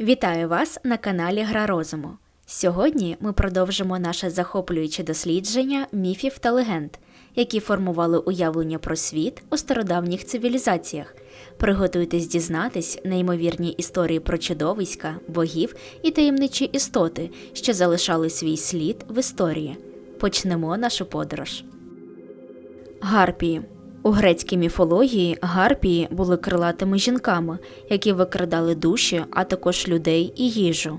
Вітаю вас на каналі Гра Розуму. Сьогодні ми продовжимо наше захоплююче дослідження міфів та легенд, які формували уявлення про світ у стародавніх цивілізаціях. Приготуйтесь дізнатись неймовірні історії про чудовиська, богів і таємничі істоти, що залишали свій слід в історії. Почнемо нашу подорож. Гарпії. У грецькій міфології гарпії були крилатими жінками, які викрадали душі, а також людей і їжу.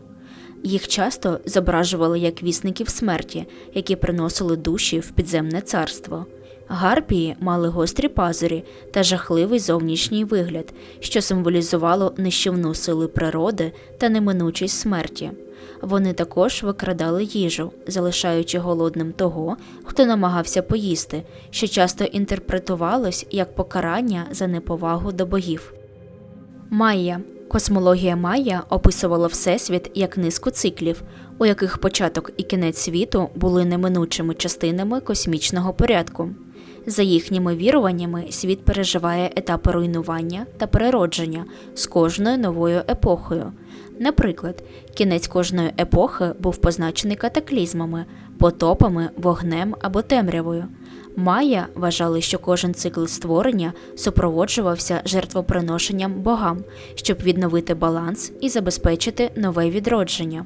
Їх часто зображували як вісників смерті, які приносили душі в підземне царство. Гарпії мали гострі пазурі та жахливий зовнішній вигляд, що символізувало нищівну сили природи та неминучість смерті. Вони також викрадали їжу, залишаючи голодним того, хто намагався поїсти, що часто інтерпретувалось як покарання за неповагу до богів. Майя космологія Майя описувала Всесвіт як низку циклів, у яких початок і кінець світу були неминучими частинами космічного порядку. За їхніми віруваннями, світ переживає етапи руйнування та переродження з кожною новою епохою. Наприклад, кінець кожної епохи був позначений катаклізмами, потопами, вогнем або темрявою. Майя вважали, що кожен цикл створення супроводжувався жертвоприношенням богам, щоб відновити баланс і забезпечити нове відродження.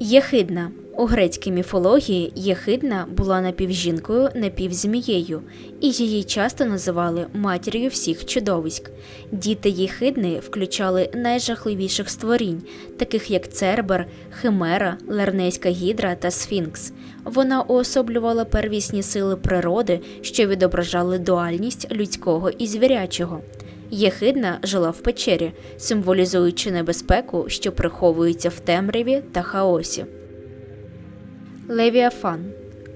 Єхидна у грецькій міфології Єхидна була напівжінкою, напівзмією, і її часто називали матір'ю всіх чудовиськ. Діти Єхидни включали найжахливіших створінь, таких як Цербер, Химера, Лернейська гідра та Сфінкс. Вона уособлювала первісні сили природи, що відображали дуальність людського і звірячого. Єхидна жила в печері, символізуючи небезпеку, що приховується в темряві та хаосі. Левіафан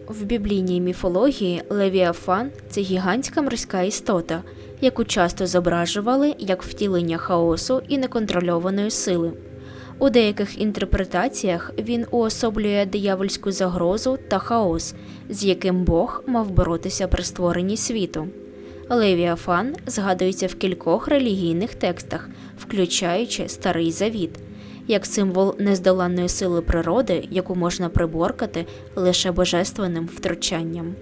в біблійній міфології Левіафан це гігантська морська істота, яку часто зображували як втілення хаосу і неконтрольованої сили. У деяких інтерпретаціях він уособлює диявольську загрозу та хаос, з яким Бог мав боротися при створенні світу. Левіафан згадується в кількох релігійних текстах, включаючи Старий Завіт, як символ нездоланної сили природи, яку можна приборкати лише божественним втручанням.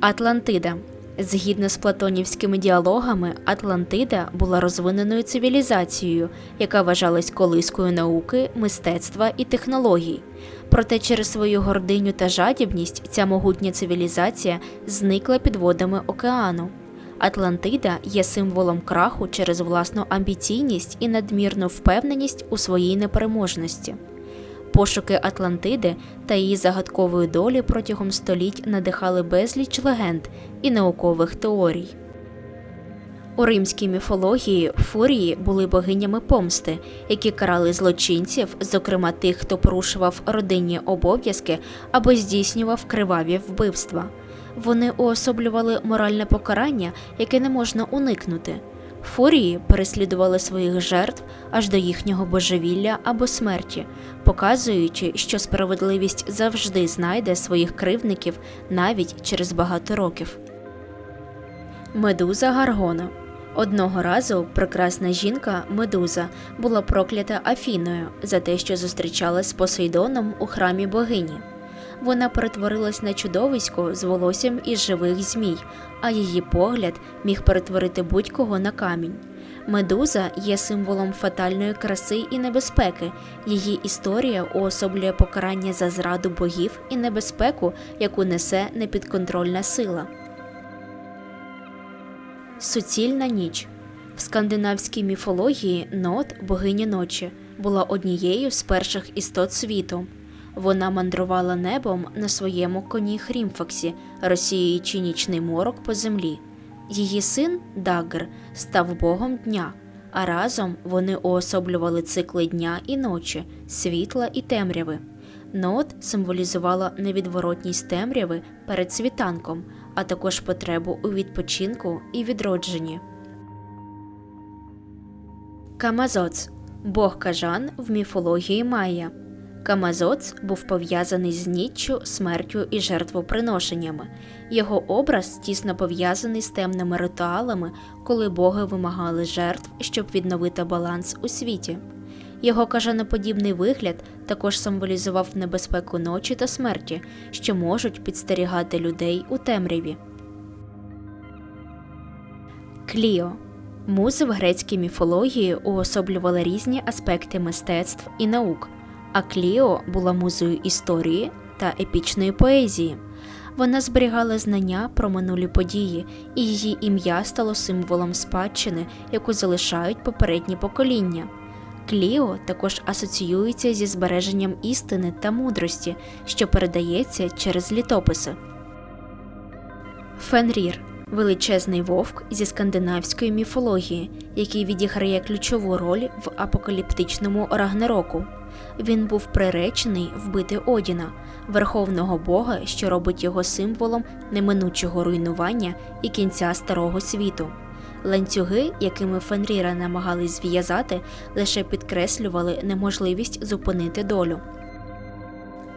Атлантида Згідно з платонівськими діалогами, Атлантида була розвиненою цивілізацією, яка вважалась колискою науки, мистецтва і технологій. Проте через свою гординю та жадібність ця могутня цивілізація зникла під водами океану. Атлантида є символом краху через власну амбіційність і надмірну впевненість у своїй непереможності. Пошуки Атлантиди та її загадкової долі протягом століть надихали безліч легенд і наукових теорій. У римській міфології фурії були богинями помсти, які карали злочинців, зокрема тих, хто порушував родинні обов'язки або здійснював криваві вбивства. Вони уособлювали моральне покарання, яке не можна уникнути. Фурії переслідували своїх жертв аж до їхнього божевілля або смерті, показуючи, що справедливість завжди знайде своїх кривдників навіть через багато років. Медуза Гаргона Одного разу прекрасна жінка Медуза була проклята Афіною за те, що зустрічалась з Посейдоном у храмі богині. Вона перетворилась на чудовисько з волоссям із живих змій, а її погляд міг перетворити будь-кого на камінь. Медуза є символом фатальної краси і небезпеки. Її історія уособлює покарання за зраду богів і небезпеку, яку несе непідконтрольна сила. Суцільна ніч в скандинавській міфології Нот, богиня ночі, була однією з перших істот світу. Вона мандрувала небом на своєму коні Хрімфаксі, розсіюючи нічний морок по землі. Її син Даггер став богом дня, а разом вони уособлювали цикли дня і ночі, світла і темряви. Нот символізувала невідворотність темряви перед світанком, а також потребу у відпочинку і відродженні. Камазоц бог кажан в міфології Майя. Камазоц був пов'язаний з ніччю, смертю і жертвоприношеннями. Його образ тісно пов'язаний з темними ритуалами, коли боги вимагали жертв, щоб відновити баланс у світі. Його кажаноподібний вигляд також символізував небезпеку ночі та смерті, що можуть підстерігати людей у темряві. Кліо Музи в грецькій міфології уособлювали різні аспекти мистецтв і наук, а Кліо була музою історії та епічної поезії. Вона зберігала знання про минулі події, і її ім'я стало символом спадщини, яку залишають попередні покоління. Кліо також асоціюється зі збереженням істини та мудрості, що передається через літописи. Фенрір величезний вовк зі скандинавської міфології, який відіграє ключову роль в апокаліптичному Рагнароку. Він був приречений вбити Одіна, верховного бога, що робить його символом неминучого руйнування і кінця старого світу. Ланцюги, якими Фенріра намагались зв'язати, лише підкреслювали неможливість зупинити долю.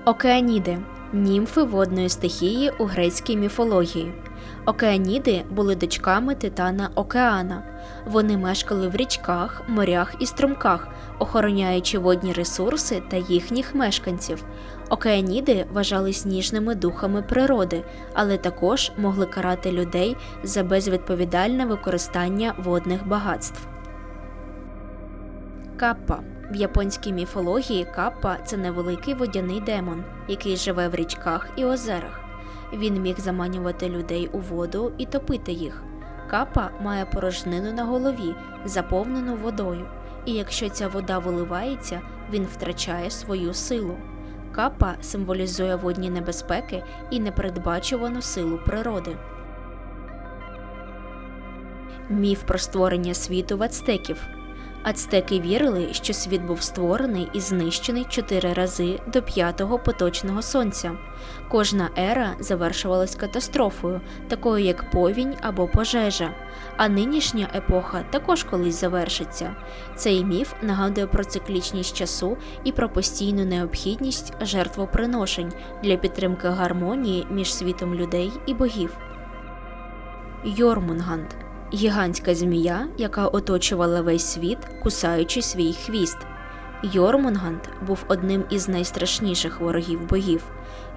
Океаніди німфи водної стихії у грецькій міфології. Океаніди були дочками титана Океана. Вони мешкали в річках, морях і струмках, охороняючи водні ресурси та їхніх мешканців. Океаніди вважались ніжними духами природи, але також могли карати людей за безвідповідальне використання водних багатств. Каппа в японській міфології каппа це невеликий водяний демон, який живе в річках і озерах. Він міг заманювати людей у воду і топити їх. Капа має порожнину на голові, заповнену водою, і якщо ця вода виливається, він втрачає свою силу. Капа символізує водні небезпеки і непередбачувану силу природи. Міф про створення світу в ацтеків. Ацтеки вірили, що світ був створений і знищений чотири рази до п'ятого поточного сонця. Кожна ера завершувалась катастрофою, такою як повінь або пожежа. А нинішня епоха також колись завершиться. Цей міф нагадує про циклічність часу і про постійну необхідність жертвоприношень для підтримки гармонії між світом людей і богів. Йормунганд гігантська змія, яка оточувала весь світ, кусаючи свій хвіст. Йормунганд був одним із найстрашніших ворогів богів.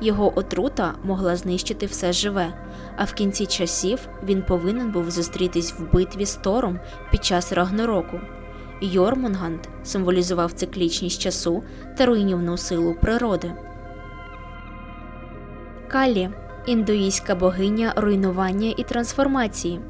Його отрута могла знищити все живе, а в кінці часів він повинен був зустрітись в битві з Тором під час Рагнароку. Йормунганд символізував циклічність часу та руйнівну силу природи. Калі індуїзька богиня руйнування і трансформації.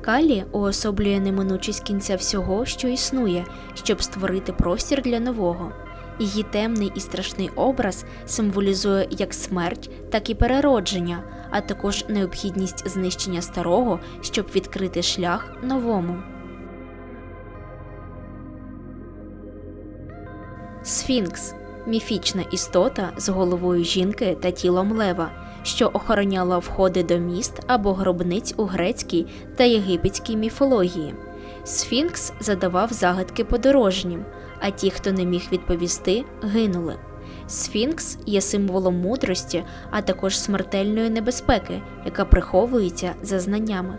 Калі уособлює неминучість кінця всього, що існує, щоб створити простір для нового. Її темний і страшний образ символізує як смерть, так і переродження, а також необхідність знищення старого, щоб відкрити шлях новому. Сфінкс міфічна істота з головою жінки та тілом лева що охороняла входи до міст або гробниць у грецькій та єгипетській міфології. Сфінкс задавав загадки подорожнім, а ті, хто не міг відповісти, гинули. Сфінкс є символом мудрості, а також смертельної небезпеки, яка приховується за знаннями.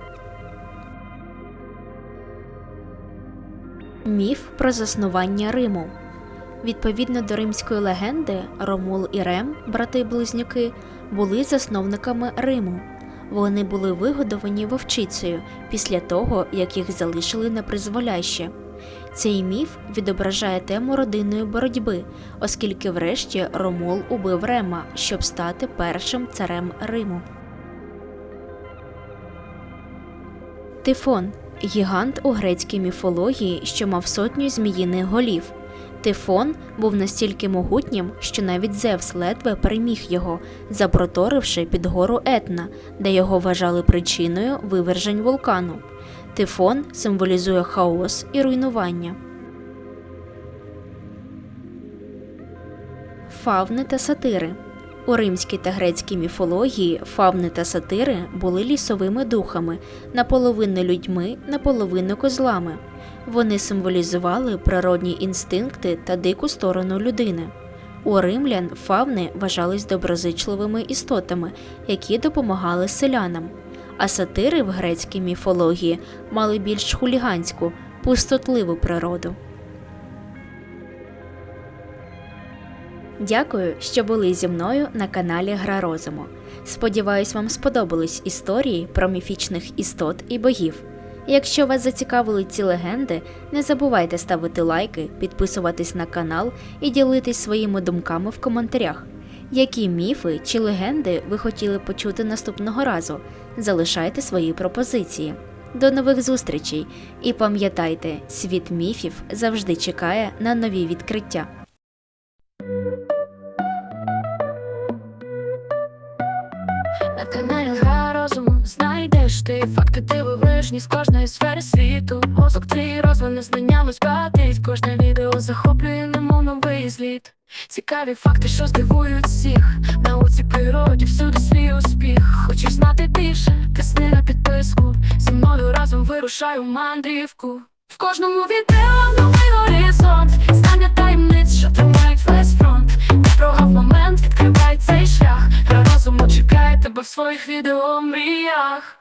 Міф про заснування Риму. Відповідно до римської легенди, Ромул і Рем, брати-близнюки, були засновниками Риму. Вони були вигодовані вовчицею після того, як їх залишили на призволяще. Цей міф відображає тему родинної боротьби, оскільки, врешті, Ромул убив Рема, щоб стати першим царем Риму. Тифон гігант у грецькій міфології, що мав сотню зміїних голів. Тифон був настільки могутнім, що навіть Зевс ледве переміг його, запроторивши під гору Етна, де його вважали причиною вивержень вулкану. Тифон символізує хаос і руйнування. Фавни та сатири у римській та грецькій міфології фавни та сатири були лісовими духами, наполовину людьми, наполовину козлами. Вони символізували природні інстинкти та дику сторону людини. У римлян фавни вважались доброзичливими істотами, які допомагали селянам, а сатири в грецькій міфології мали більш хуліганську, пустотливу природу. Дякую, що були зі мною на каналі Гра Розуму. Сподіваюсь, вам сподобались історії про міфічних істот і богів. Якщо вас зацікавили ці легенди, не забувайте ставити лайки, підписуватись на канал і ділитись своїми думками в коментарях. Які міфи чи легенди ви хотіли почути наступного разу? Залишайте свої пропозиції. До нових зустрічей! І пам'ятайте, світ міфів завжди чекає на нові відкриття. На знайдеш ти факти дивовижні з кожної сфери світу. Мозок твій розвини знаннями збагатить. Кожне відео захоплює немов новий зліт. Цікаві факти, що здивують всіх. Науці природі всюди свій успіх. Хочеш знати більше? Тисни на підписку. Зі мною разом вирушаю мандрівку. В кожному відео новий горизонт. Знання таємниць, що тримають весь фронт. Не прогав момент, відкривай цей шлях. Розуму чекає тебе в своїх відео мріях.